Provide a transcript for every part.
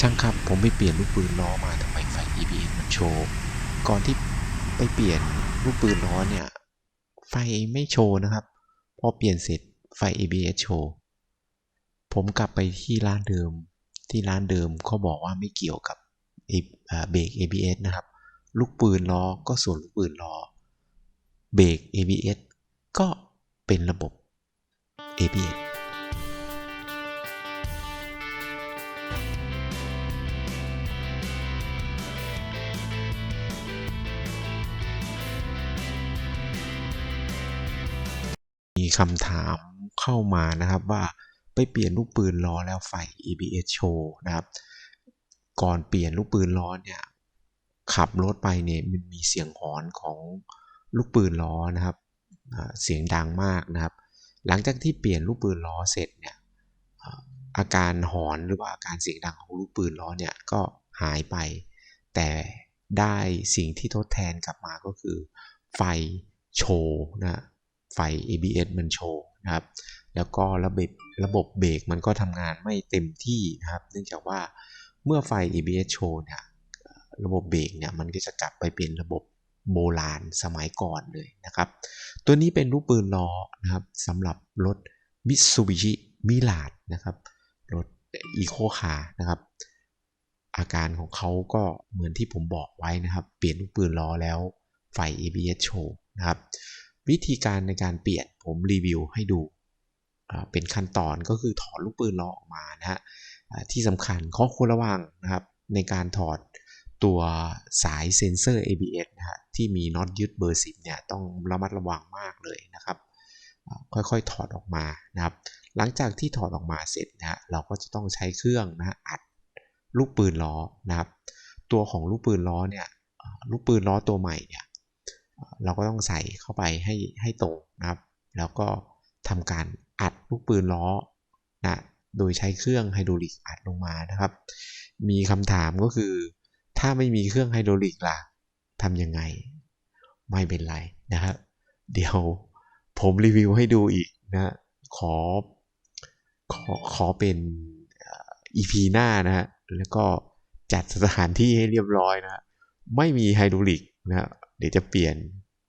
ช่างครับผมไปเปลี่ยนลูกปืนล้อมาทำไมไฟ ABS มันโชว์ ก่อนที่ไปเปลี่ยนลูกปืนล้อเนี่ย ไฟไม่โชว์นะครับ พอเปลี่ยนเสร็จไฟ ABS โชว์ ผมกลับไปที่ร้านเดิม ที่ร้านเดิมเขาบอกว่าไม่เกี่ยวกับเบรก ABS นะครับ ลูกปืนล้อก็ส่วนลูกปืนล้อ เบรก ABS ก็เป็นระบบ ABS คำถามเข้ามานะครับว่าไปเปลี่ยนลูกปืนล้อแล้วไฟ ABS โชว์นะครับ ก่อนเปลี่ยนลูกปืนล้อเนี่ยขับรถไปเนี่ยมันมีเสียงหอนของลูกปืนล้อนะครับเสียงดังมากนะครับ หลังจากที่เปลี่ยนลูกปืนล้อเสร็จเนี่ยอาอาการหอนหรือว่าอาการเสียงดังของลูกปืนล้อเนี่ยก็หายไป แต่ได้สิ่งที่ทดแทนกลับมาก็คือไฟโชว์นะ ไฟ ABS มันโชว์นะครับ แล้วก็ระบบระบบเบรกมันก็ทำงานไม่เต็มที่นะครับ เนื่องจากว่าเมื่อไฟ ABS โชว์เนี่ยระบบเบรกเนี่ยมันก็จะกลับไปเป็นระบบโบราณสมัยก่อนเลยนะครับ ตัวนี้เป็นลูกปืนล้อนะครับสำหรับรถ Mitsubishi Mirage นะครับรถ Eco Car นะครับ อาการของเขาก็เหมือนที่ผมบอกไว้นะครับ เปลี่ยนลูกปืนล้อแล้วไฟ ABS โชว์นะครับ วิธีการในการเปลี่ยนผมรีวิวให้ดู เป็นขั้นตอนก็คือถอดลูกปืนล้อออกมานะฮะที่สำคัญข้อควรระวังนะครับในการถอดตัวสายเซ็นเซอร์ ABS นะฮะที่มีน็อตยึดเบอร์ 10เนี่ยต้องระมัดระวังมากเลยนะครับค่อยๆถอดออกมานะครับ หลังจากที่ถอดออกมาเสร็จนะฮะเราก็จะต้องใช้เครื่องนะอัดลูกปืนล้อนะครับ ตัวของลูกปืนล้อเนี่ยลูกปืนล้อตัวใหม่เนี่ย เราก็ต้องใส่เข้าไปให้ให้ตรงนะครับ แล้วก็ทำการอัดลูกปืนล้อนะโดยใช้เครื่องไฮดรอลิกอัดลงมานะครับ มีคำถามก็คือ ถ้าไม่มีเครื่องไฮดรอลิกล่ะทำยังไง ไม่เป็นไรนะครับ เดี๋ยวผมรีวิวให้ดูอีกนะขอขอขอเป็นอ่อ EP หน้านะฮะแล้วก็จัดสถานที่ให้เรียบร้อยนะฮะไม่มีไฮดรอลิกนะฮะเดี๋ยวจะเปลี่ยน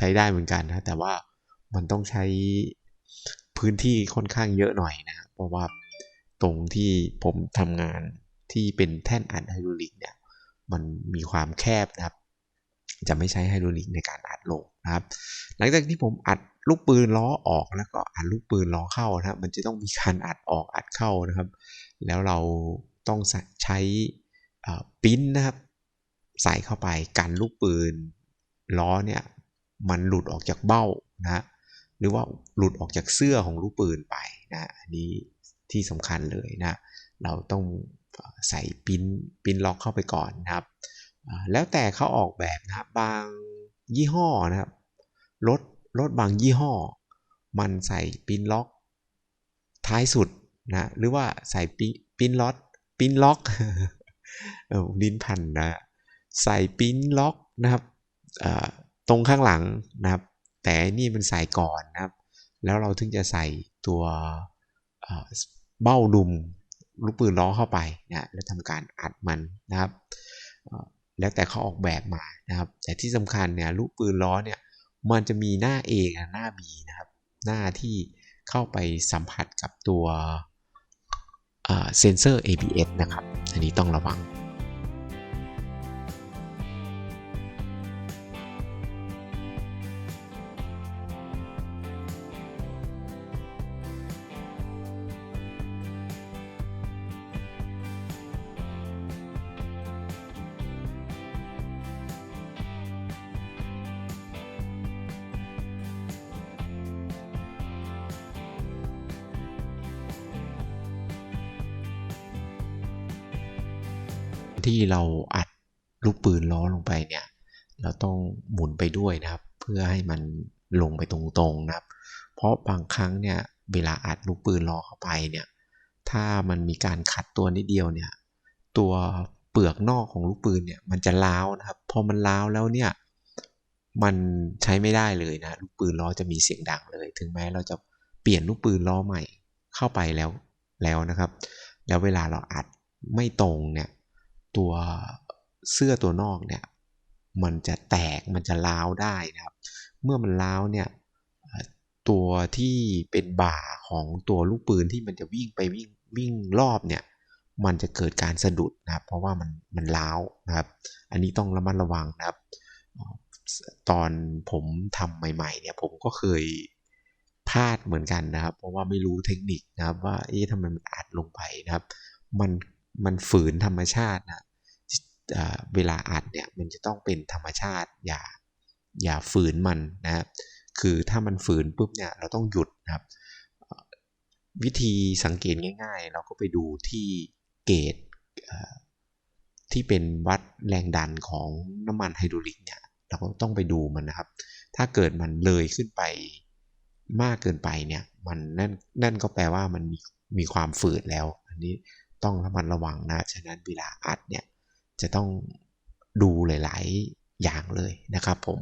ใช้ได้เหมือนกันนะแต่ว่ามันต้องใช้พื้นที่ค่อนข้างเยอะหน่อยนะเพราะว่าตรงที่ผมทำงานที่เป็นแท่นอัดไฮดรอลิกเนี่ยมันมีความแคบนะครับ จะไม่ใช้ไฮดรอลิกในการอัดลงนะครับ หลังจากที่ผมอัดลูกปืนล้อออกแล้วก็อัดลูกปืนล้อเข้านะครับ มันจะต้องมีการอัดออกอัดเข้านะครับ แล้วเราต้องใช้ปิ้นนะครับ ใส่เข้าไปกันลูกปืนล้อเนี่ย มันหลุดออกจากเบ้านะหรือว่าหลุดออกจากเสื้อของลูกปืนไปนะอันนี้ที่สำคัญเลยนะเราต้องใส่ปิ้นปิ้นล็อกเข้าไปก่อนนะครับ แล้วแต่เขาออกแบบนะบางยี่ห้อนะครับรถรถบางยี่ห้อ มันใส่ปิ้นล็อก ท้ายสุดนะหรือว่าใส่ปิปิ้นล็อกปิ้นล็อกเออลิ้นพันนะใส่ปิ้นล็อกนะครับ ตรงข้างหลังนะครับ แต่นี่มันใส่ก่อนนะครับ แล้วเราถึงจะใส่ตัวเบ้าดุมลูกปืนล้อเข้าไปนะแล้วทำการอัดมันนะครับแล้วแต่เขาออกแบบมานะครับ แต่ที่สำคัญเนี่ยลูกปืนล้อเนี่ยมันจะมีหน้า A กับหน้า B นะครับ หน้าที่เข้าไปสัมผัสกับตัวเซนเซอร์ ABS นะครับ อันนี้ต้องระวัง ที่เราอัดลูกปืนล้อลงไปเนี่ย เราต้องหมุนไปด้วยนะครับ เพื่อให้มันลงไปตรงๆนะครับ เพราะบางครั้งเนี่ยเวลาอัดลูกปืนล้อเข้าไปเนี่ย ถ้ามันมีการขัดตัวนิดเดียวเนี่ย ตัวเปลือกนอกของลูกปืนเนี่ยมันจะล้าวนะครับ พอมันล้าวแล้วเนี่ย มันใช้ไม่ได้เลยนะ ลูกปืนล้อจะมีเสียงดังเลย ถึงแม้เราจะเปลี่ยนลูกปืนล้อใหม่เข้าไปแล้วแล้วนะครับ แล้วเวลาเราอัดไม่ตรงเนี่ย ตัวเสื้อตัวนอกเนี่ยมันจะแตกมันจะล้าวได้นะครับ เมื่อมันล้าวเนี่ยตัวที่เป็นบ่าของตัวลูกปืนที่มันจะวิ่งไปวิ่งวิ่งรอบเนี่ยมันจะเกิดการสะดุดนะครับ เพราะว่ามันมันล้าวนะครับ อันนี้ต้องระมัดระวังนะครับ ตอนผมทำใหม่ๆเนี่ยผมก็เคยพลาดเหมือนกันนะครับ เพราะว่าไม่รู้เทคนิคนะครับ ว่าเอ๊ะทำไมมันอัดลงไปนะครับ มัน มันฝืนธรรมชาตินะเวลาอัดเนี่ยมันจะต้องเป็นธรรมชาติ อย่าอย่าฝืนมันนะครับคือถ้ามันฝืนปุ๊บเนี่ยเราต้องหยุดนะครับ วิธีสังเกตง่าย ๆ เราก็ไปดูที่เกจที่เป็นวัดแรงดันของน้ำมันไฮดรอลิกเนี่ยเราก็ต้องไปดูมันนะครับ ถ้าเกิดมันเลยขึ้นไปมากเกินไปเนี่ยมันนั่นนั่นก็แปลว่ามันมีมีความฝืดแล้ว อันนี้ ต้องระมัดระวังนะ ฉะนั้นเวลาอัดเนี่ยจะต้องดูหลาย ๆ อย่างเลยนะครับผม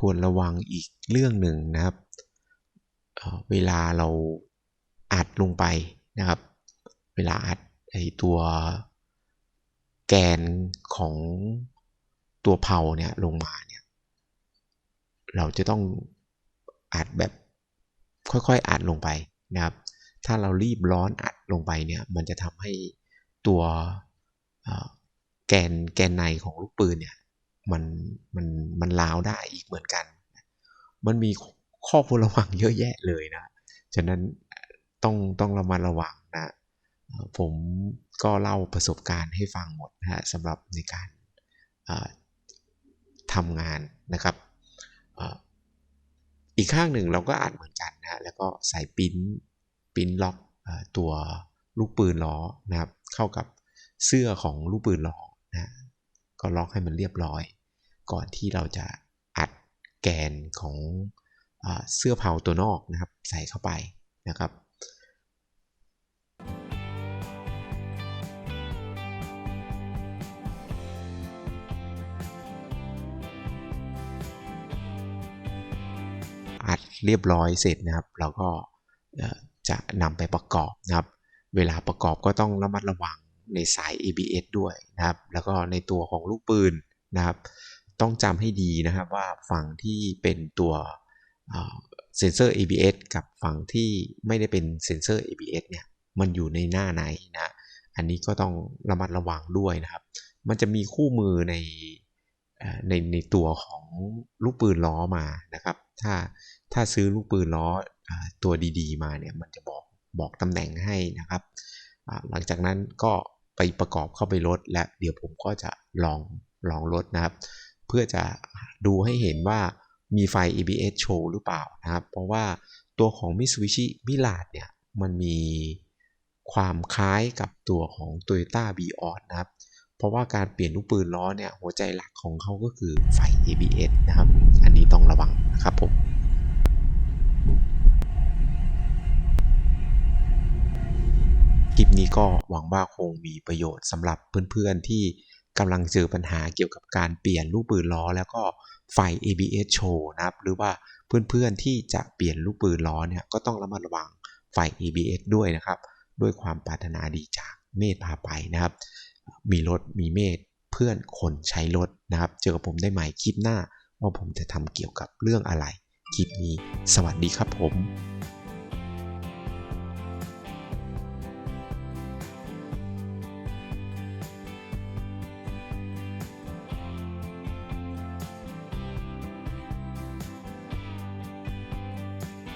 ควรระวังอีกเรื่องหนึ่งนะครับ เวลาเราอัดลงไปนะครับ เวลาอัดไอตัวแกนของตัวเผาเนี่ยลงมาเนี่ย เราจะต้องอัดแบบค่อยๆอัดลงไปนะครับ ถ้าเรารีบร้อนอัดลงไปเนี่ย มันจะทำให้ตัวแกนแกนในของลูกปืนเนี่ย มันมันมันลาวได้อีกเหมือนกัน มันมีข้อควรระวังเยอะแยะเลยนะ ฉะนั้นต้องต้องระมัดระวังนะ ผมก็เล่าประสบการณ์ให้ฟังหมดนะฮะสำหรับในการทำงานนะครับ อีกข้างหนึ่งเราก็อัดเหมือนกันนะแล้วก็ใส่ปิ้นปิ้นล็อกตัวลูกปืนล้อนะครับ เข้ากับเสื้อของลูกปืนล้อนะก็ล็อกให้มันเรียบร้อย ก่อนที่เราจะอัดแกนของอเสื้อเผาตัวนอกนะครับ ใส่เข้าไปนะครับอัดเรียบร้อยเสร็จนะครับ เราก็จะนำไปประกอบนะครับ เวลาประกอบก็ต้องระมัดระวังในสาย ABS ด้วยนะครับ แล้วก็ในตัวของลูกปืนนะครับ ต้องจำให้ดีนะครับว่าฝั่งที่เป็นตัวเซนเซอร์ ABS กับฝั่งที่ไม่ได้เป็นเซนเซอร์ ABS เนี่ยมันอยู่ในหน้าไหนนะอันนี้ก็ต้องระมัดระวังด้วยนะครับ มันจะมีคู่มือในในในตัวของลูกปืนล้อมานะครับ ถ้าถ้าซื้อลูกปืนล้อตัวดีๆ มาเนี่ยมันจะบอกบอกตำแหน่งให้นะครับ หลังจากนั้นก็ไปประกอบเข้าไปรถและเดี๋ยวผมก็จะลองลองรถนะครับ เพื่อจะดูให้เห็นว่ามีไฟ ABS โชว์หรือเปล่านะครับ เพราะว่าตัวของ Mitsubishi m i r a เนี่ย มันมีความคล้ายกับตัวของ Toyota b i o s นะครับ เพราะว่าการเปลี่ยนลูกปืนล้อเนี่ย หัวใจหลักของเขาก็คือไฟ ABS นะครับ อันนี้ต้องระวังนะครับผมคลิปนี้ก็หวังว่าคงมีประโยชน์สำหรับเพื่อนๆที่ กำลังเจอปัญหาเกี่ยวกับการเปลี่ยนลูกปืนล้อ แล้วก็ไฟ ABS โชว์นะครับหรือว่าเพื่อนๆที่จะเปลี่ยนลูกปืนล้อเนี่ยก็ต้องระมัดระวังไฟ ABS ด้วยนะครับ ด้วยความปรารถนาดีจากเมธพาไปนะครับ มีรถมีเมธเพื่อนคนใช้รถนะครับ เจอกับผมได้ใหม่คลิปหน้าว่าผมจะทำเกี่ยวกับเรื่องอะไร คลิปนี้ สวัสดีครับผม